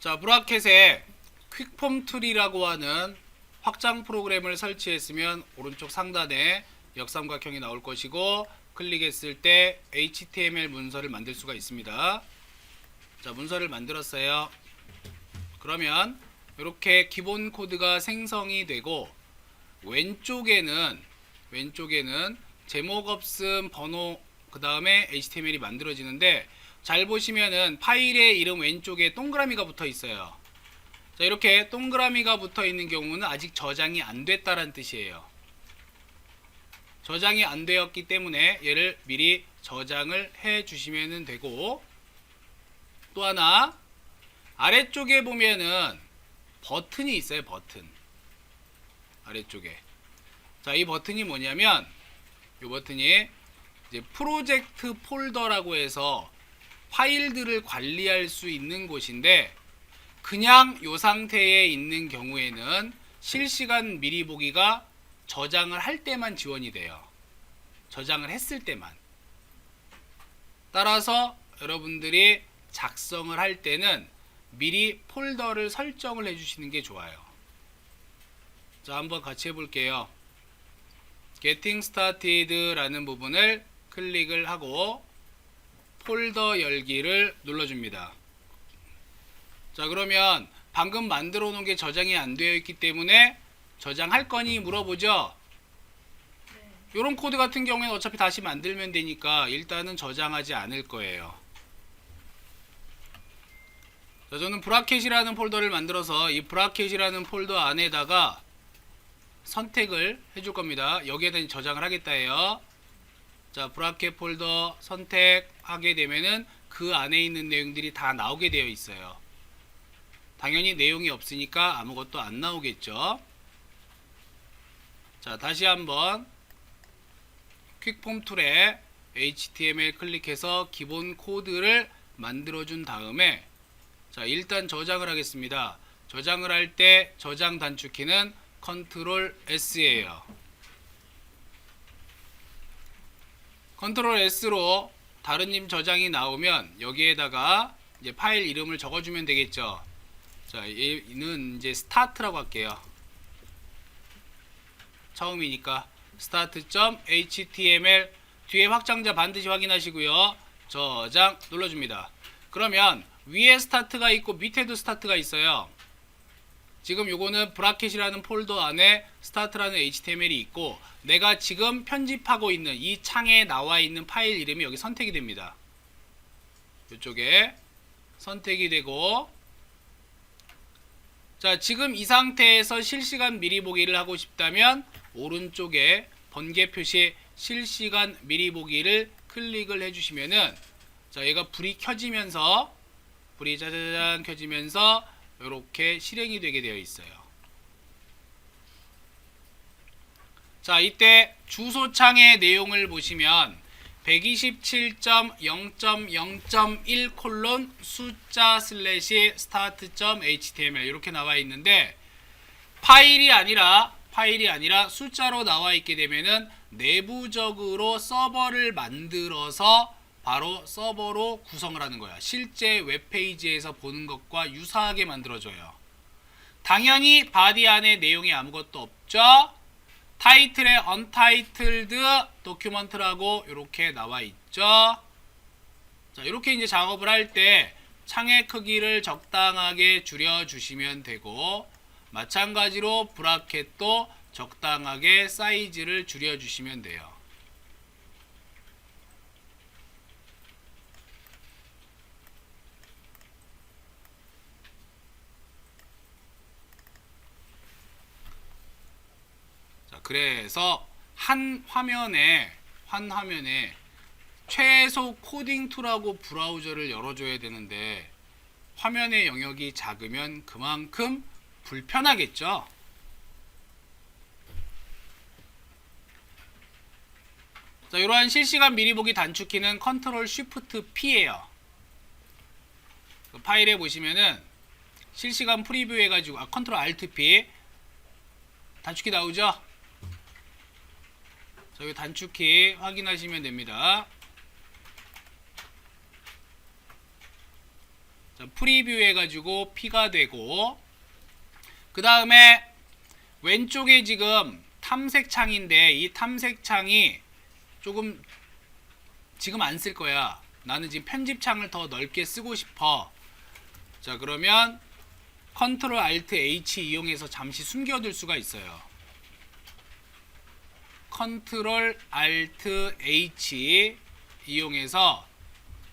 자, 브라켓에 퀵폼 툴이라고 하는 확장 프로그램을 설치했으면 오른쪽 상단에 역삼각형이 나올 것이고 클릭했을 때 HTML 문서를 만들 수가 있습니다. 자, 문서를 만들었어요. 그러면 이렇게 기본 코드가 생성이 되고 왼쪽에는 왼쪽에는 제목 없음 번호 그 다음에 HTML이 만들어지는데 잘 보시면은 파일의 이름 왼쪽에 동그라미가 붙어 있어요. 자 이렇게 동그라미가 붙어 있는 경우는 아직 저장이 안 됐다는 뜻이에요. 저장이 안 되었기 때문에 얘를 미리 저장을 해 주시면 되고 또 하나 아래쪽에 보면은 버튼이 있어요 버튼 아래쪽에 자 이 버튼이 뭐냐면 이 버튼이 이제 프로젝트 폴더라고 해서 파일들을 관리할 수 있는 곳인데 그냥 이 상태에 있는 경우에는 실시간 미리 보기가 저장을 할 때만 지원이 돼요. 저장을 했을 때만. 따라서 여러분들이 작성을 할 때는 미리 폴더를 설정을 해 주시는 게 좋아요. 자, 한번 같이 해 볼게요. Getting Started라는 부분을 클릭을 하고 폴더 열기를 눌러줍니다. 자, 그러면 방금 만들어 놓은 게 저장이 안 되어 있기 때문에 저장할 거니 물어보죠. 이런 코드 같은 경우에는 어차피 다시 만들면 되니까 일단은 저장하지 않을 거예요. 자, 저는 브라켓이라는 폴더를 만들어서 이 브라켓이라는 폴더 안에다가 선택을 해줄 겁니다. 여기에다 저장을 하겠다 해요. 자, 브라켓 폴더 선택하게 되면은 그 안에 있는 내용들이 다 나오게 되어 있어요. 당연히 내용이 없으니까 아무것도 안 나오겠죠. 자, 다시 한번 퀵폼 툴에 HTML 클릭해서 기본 코드를 만들어 준 다음에 자, 일단 저장을 하겠습니다. 저장을 할 때 저장 단축키는 컨트롤 S예요. 컨트롤 S로 다른 님 저장이 나오면 여기에다가 이제 파일 이름을 적어주면 되겠죠. 자, 얘는 이제 스타트라고 할게요. 처음이니까 start.html 뒤에 확장자 반드시 확인하시고요. 저장 눌러줍니다. 그러면 위에 스타트가 있고 밑에도 스타트가 있어요. 지금 요거는 브라켓이라는 폴더 안에 스타트라는 HTML이 있고 내가 지금 편집하고 있는 이 창에 나와 있는 파일 이름이 여기 선택이 됩니다. 이쪽에 선택이 되고 자 지금 이 상태에서 실시간 미리 보기를 하고 싶다면 오른쪽에 번개 표시 실시간 미리 보기를 클릭을 해주시면은 자 얘가 불이 켜지면서 불이 짜자잔 켜지면서 이렇게 실행이 되게 되어 있어요. 자, 이때 주소창의 내용을 보시면 127.0.0.1 콜론 숫자 슬래시 start.html 이렇게 나와 있는데 파일이 아니라 파일이 아니라 숫자로 나와 있게 되면은 내부적으로 서버를 만들어서 바로 서버로 구성을 하는 거야. 실제 웹페이지에서 보는 것과 유사하게 만들어줘요. 당연히 바디 안에 내용이 아무것도 없죠. 타이틀에 untitled document라고 이렇게 나와 있죠. 자, 이렇게 이제 작업을 할 때 창의 크기를 적당하게 줄여 주시면 되고 마찬가지로 브라켓도 적당하게 사이즈를 줄여 주시면 돼요. 그래서 한 화면에 한 화면에 최소 코딩 툴하고 브라우저를 열어줘야 되는데 화면의 영역이 작으면 그만큼 불편하겠죠. 자, 이러한 실시간 미리 보기 단축키는 컨트롤 쉬프트 P예요. 그 파일에 보시면은 실시간 프리뷰 해가지고 아 컨트롤 알트 P 단축키 나오죠? 저기 단축키 확인하시면 됩니다. 자, 프리뷰 해가지고 P가 되고 그 다음에 왼쪽에 지금 탐색창인데 이 탐색창이 조금 지금 안 쓸 거야. 나는 지금 편집창을 더 넓게 쓰고 싶어. 자 그러면 컨트롤 알트 H 이용해서 잠시 숨겨둘 수가 있어요. 컨트롤 알트 H 이용해서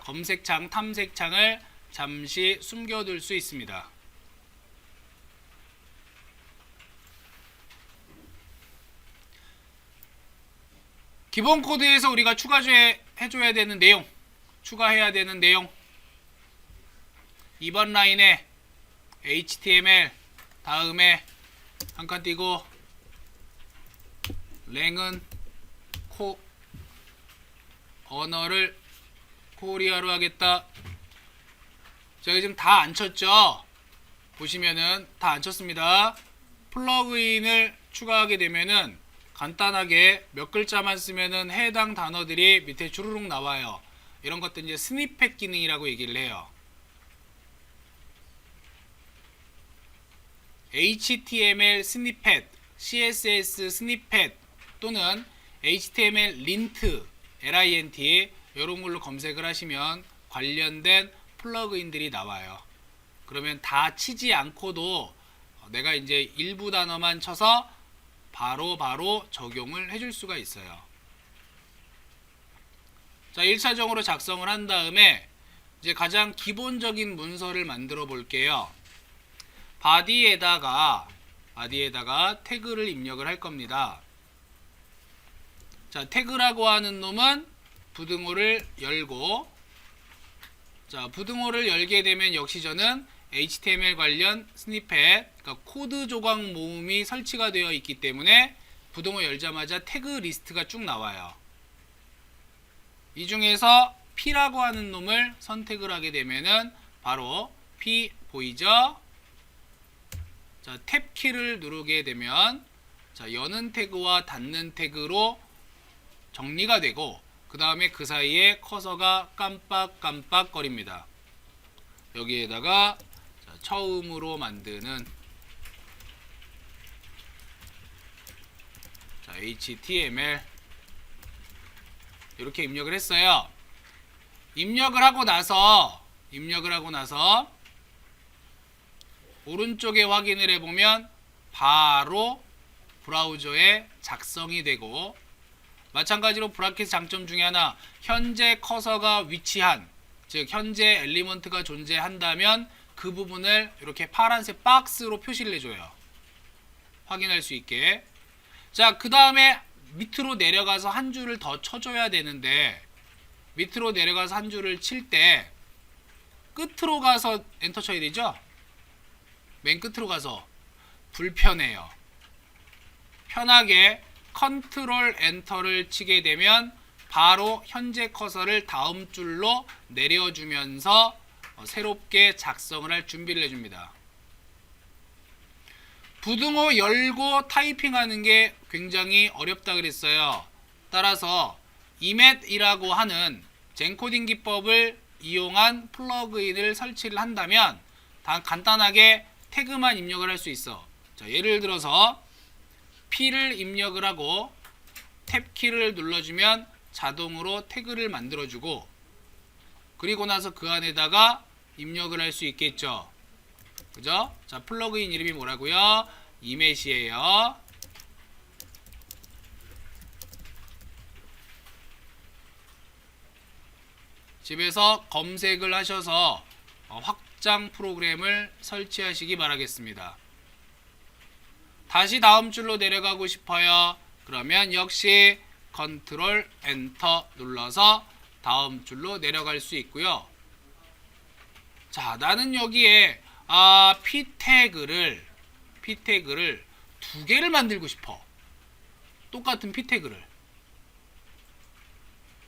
검색창, 탐색창을 잠시 숨겨둘 수 있습니다. 기본 코드에서 우리가 추가해 줘야 되는 내용, 추가해야 되는 내용. 이번 라인에 HTML 다음에 한 칸 띄고 랭은 코 언어를 코리아로 하겠다. 제가 지금 다 안 쳤죠? 보시면은 다 안 쳤습니다. 플러그인을 추가하게 되면은 간단하게 몇 글자만 쓰면은 해당 단어들이 밑에 주르륵 나와요. 이런 것들 이제 스니펫 기능이라고 얘기를 해요. HTML 스니펫, CSS 스니펫 또는 HTML 린트, LINT 이런 걸로 검색을 하시면 관련된 플러그인들이 나와요. 그러면 다 치지 않고도 내가 이제 일부 단어만 쳐서 바로 바로 적용을 해줄 수가 있어요. 자, 1차적으로 작성을 한 다음에 이제 가장 기본적인 문서를 만들어 볼게요. 바디에다가 바디에다가 태그를 입력을 할 겁니다. 자, 태그라고 하는 놈은 부등호를 열고 자, 부등호를 열게 되면 역시 저는 HTML 관련 스니펫, 그러니까 코드 조각 모음이 설치가 되어 있기 때문에 부등호 열자마자 태그 리스트가 쭉 나와요. 이 중에서 P라고 하는 놈을 선택을 하게 되면은 바로 P 보이죠? 자, 탭 키를 누르게 되면 자, 여는 태그와 닫는 태그로 정리가 되고 그 다음에 그 사이에 커서가 깜빡깜빡 거립니다. 여기에다가 자, 처음으로 만드는 자, HTML 이렇게 입력을 했어요. 입력을 하고 나서 입력을 하고 나서 오른쪽에 확인을 해보면 바로 브라우저에 작성이 되고 마찬가지로 브라켓 장점 중에 하나 현재 커서가 위치한 즉 현재 엘리먼트가 존재한다면 그 부분을 이렇게 파란색 박스로 표시를 해줘요. 확인할 수 있게. 자그 다음에 밑으로 내려가서 한 줄을 더 쳐줘야 되는데 밑으로 내려가서 한 줄을 칠 때 끝으로 가서 엔터 쳐야 되죠? 맨 끝으로 가서 불편해요. 편하게 컨트롤 엔터를 치게 되면 바로 현재 커서를 다음 줄로 내려주면서 어, 새롭게 작성을 할 준비를 해줍니다. 부등호 열고 타이핑하는 게 굉장히 어렵다 그랬어요. 따라서 이맷이라고 하는 젠코딩 기법을 이용한 플러그인을 설치를 한다면 다 간단하게 태그만 입력을 할 수 있어. 자, 예를 들어서 P를 입력을 하고 탭 키를 눌러주면 자동으로 태그를 만들어주고 그리고 나서 그 안에다가 입력을 할 수 있겠죠. 그죠? 자, 플러그인 이름이 뭐라고요? 이맷이에요. 집에서 검색을 하셔서 어, 확장 프로그램을 설치하시기 바라겠습니다. 다시 다음 줄로 내려가고 싶어요. 그러면 역시 컨트롤 엔터 눌러서 다음 줄로 내려갈 수 있고요. 자, 나는 여기에 아, P 태그를 P 태그를 두 개를 만들고 싶어. 똑같은 P 태그를.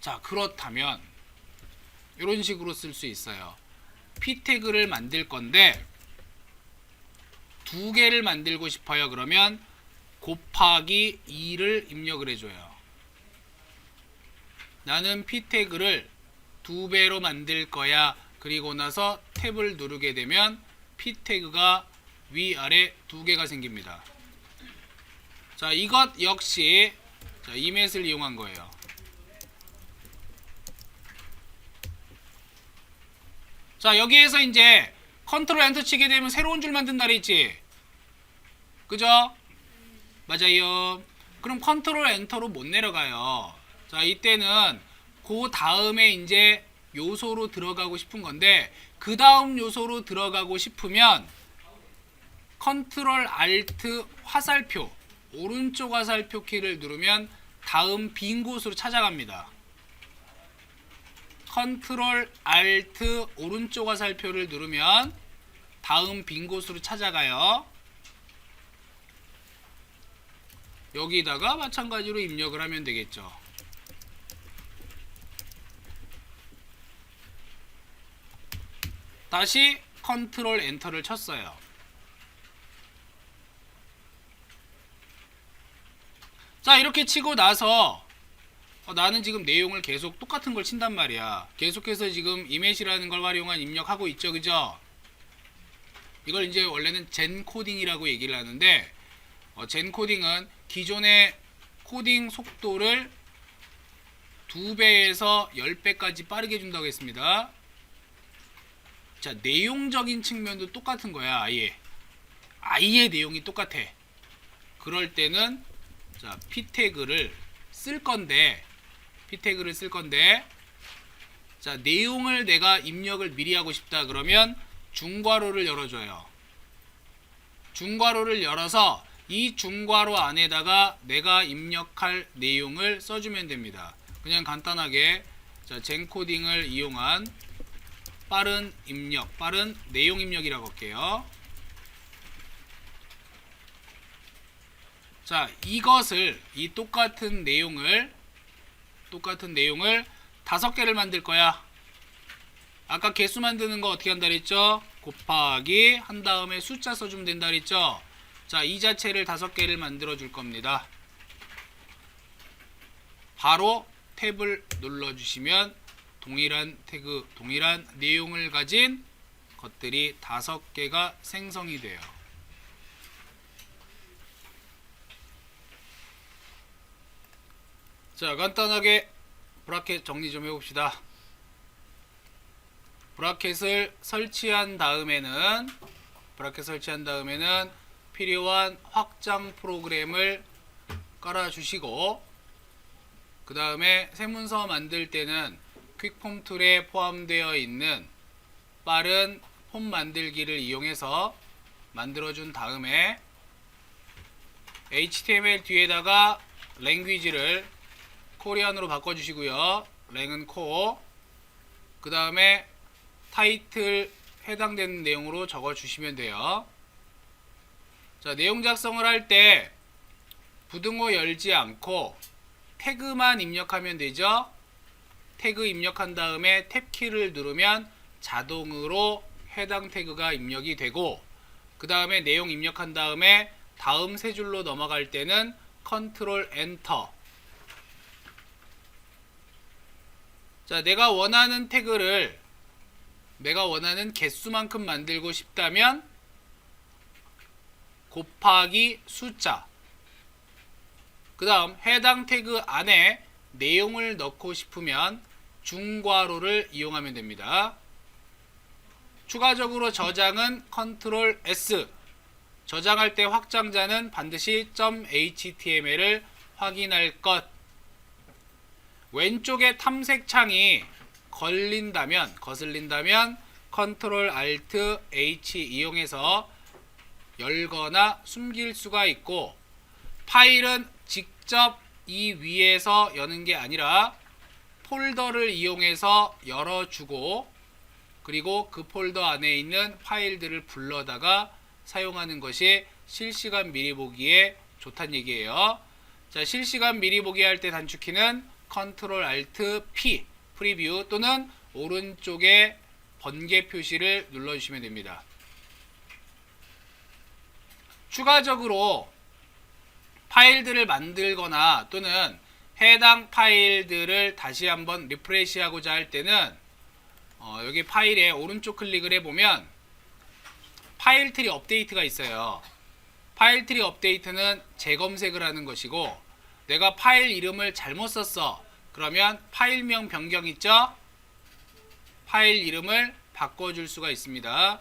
자, 그렇다면 이런 식으로 쓸 수 있어요. P 태그를 만들 건데 두 개를 만들고 싶어요. 그러면 곱하기 2를 입력을 해줘요. 나는 P 태그를 두 배로 만들 거야. 그리고 나서 탭을 누르게 되면 P 태그가 위아래 두 개가 생깁니다. 자, 이것 역시 자, 이맷을 이용한 거예요. 자, 여기에서 이제 컨트롤 엔터 치게 되면 새로운 줄 만든다 그랬지. 그죠? 맞아요. 그럼 컨트롤 엔터로 못 내려가요. 자, 이때는 그 다음에 이제 요소로 들어가고 싶은 건데 그 다음 요소로 들어가고 싶으면 컨트롤 알트 화살표 오른쪽 화살표 키를 누르면 다음 빈 곳으로 찾아갑니다. 컨트롤 알트 오른쪽 화살표를 누르면 다음 빈 곳으로 찾아가요. 여기다가 마찬가지로 입력을 하면 되겠죠. 다시 컨트롤 엔터를 쳤어요. 자 이렇게 치고 나서 어, 나는 지금 내용을 계속 똑같은 걸 친단 말이야. 계속해서 지금 이메시라는 걸 활용한 입력하고 있죠, 그죠? 이걸 이제 원래는 젠 코딩이라고 얘기를 하는데 어, 젠 코딩은 기존의 코딩 속도를 두 배에서 10배까지 빠르게 준다고 했습니다. 자, 내용적인 측면도 똑같은 거야, 아예. 아예 내용이 똑같아. 그럴 때는 자, p 태그를 쓸 건데 p 태그를 쓸 건데 자, 내용을 내가 입력을 미리 하고 싶다 그러면 중괄호를 열어 줘요. 중괄호를 열어서 이 중괄호 안에다가 내가 입력할 내용을 써주면 됩니다. 그냥 간단하게 자, 젠코딩을 이용한 빠른 입력, 빠른 내용 입력이라고 할게요. 자, 이것을 이 똑같은 내용을 똑같은 내용을 다섯 개를 만들 거야. 아까 개수 만드는 거 어떻게 한다 그랬죠? 곱하기 한 다음에 숫자 써주면 된다 그랬죠? 자, 이 자체를 다섯 개를 만들어 줄 겁니다. 바로 탭을 눌러 주시면 동일한 태그, 동일한 내용을 가진 것들이 다섯 개가 생성이 돼요. 자, 간단하게 브라켓 정리 좀 해봅시다. 브라켓을 설치한 다음에는 브라켓 설치한 다음에는 필요한 확장 프로그램을 깔아주시고 그 다음에 세문서 만들 때는 퀵폼 툴에 포함되어 있는 빠른 폼 만들기를 이용해서 만들어준 다음에 HTML 뒤에다가 랭귀지를 코리안으로 바꿔주시고요. 랭은 코. 그 다음에 타이틀 해당되는 내용으로 적어주시면 돼요. 자, 내용 작성을 할 때 부등호 열지 않고 태그만 입력하면 되죠. 태그 입력한 다음에 탭키를 누르면 자동으로 해당 태그가 입력이 되고 그 다음에 내용 입력한 다음에 다음 세 줄로 넘어갈 때는 컨트롤 엔터 자 내가 원하는 태그를 내가 원하는 개수만큼 만들고 싶다면 곱하기 숫자. 그 다음 해당 태그 안에 내용을 넣고 싶으면 중괄호를 이용하면 됩니다. 추가적으로 저장은 컨트롤 S. 저장할 때 확장자는 반드시 .html을 확인할 것 왼쪽에 탐색창이 걸린다면 거슬린다면 컨트롤 알트 H 이용해서 열거나 숨길 수가 있고 파일은 직접 이 위에서 여는 게 아니라 폴더를 이용해서 열어주고 그리고 그 폴더 안에 있는 파일들을 불러다가 사용하는 것이 실시간 미리 보기에 좋다는 얘기예요. 자, 실시간 미리 보기 할 때 단축키는 컨트롤 알트 P 프리뷰 또는 오른쪽에 번개 표시를 눌러주시면 됩니다. 추가적으로 파일들을 만들거나 또는 해당 파일들을 다시 한번 리프레시 하고자 할 때는 어, 여기 파일에 오른쪽 클릭을 해보면 파일 트리 업데이트가 있어요. 파일 트리 업데이트는 재검색을 하는 것이고 내가 파일 이름을 잘못 썼어. 그러면 파일명 변경 있죠? 파일 이름을 바꿔줄 수가 있습니다.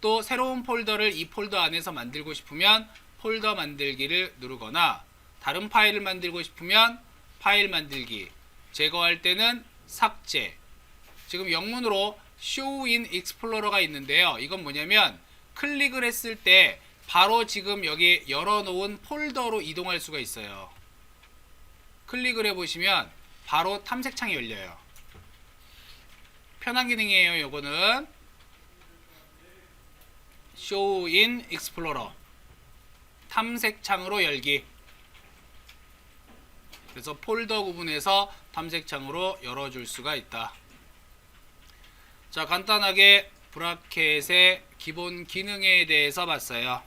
또 새로운 폴더를 이 폴더 안에서 만들고 싶으면 폴더 만들기를 누르거나 다른 파일을 만들고 싶으면 파일 만들기 제거할 때는 삭제 지금 영문으로 Show in Explorer가 있는데요. 이건 뭐냐면 클릭을 했을 때 바로 지금 여기 열어놓은 폴더로 이동할 수가 있어요. 클릭을 해보시면 바로 탐색창이 열려요. 편한 기능이에요. 요거는 Show in Explorer 탐색창으로 열기 그래서 폴더 구분해서 탐색창으로 열어줄 수가 있다. 자 간단하게 브라켓의 기본 기능에 대해서 봤어요.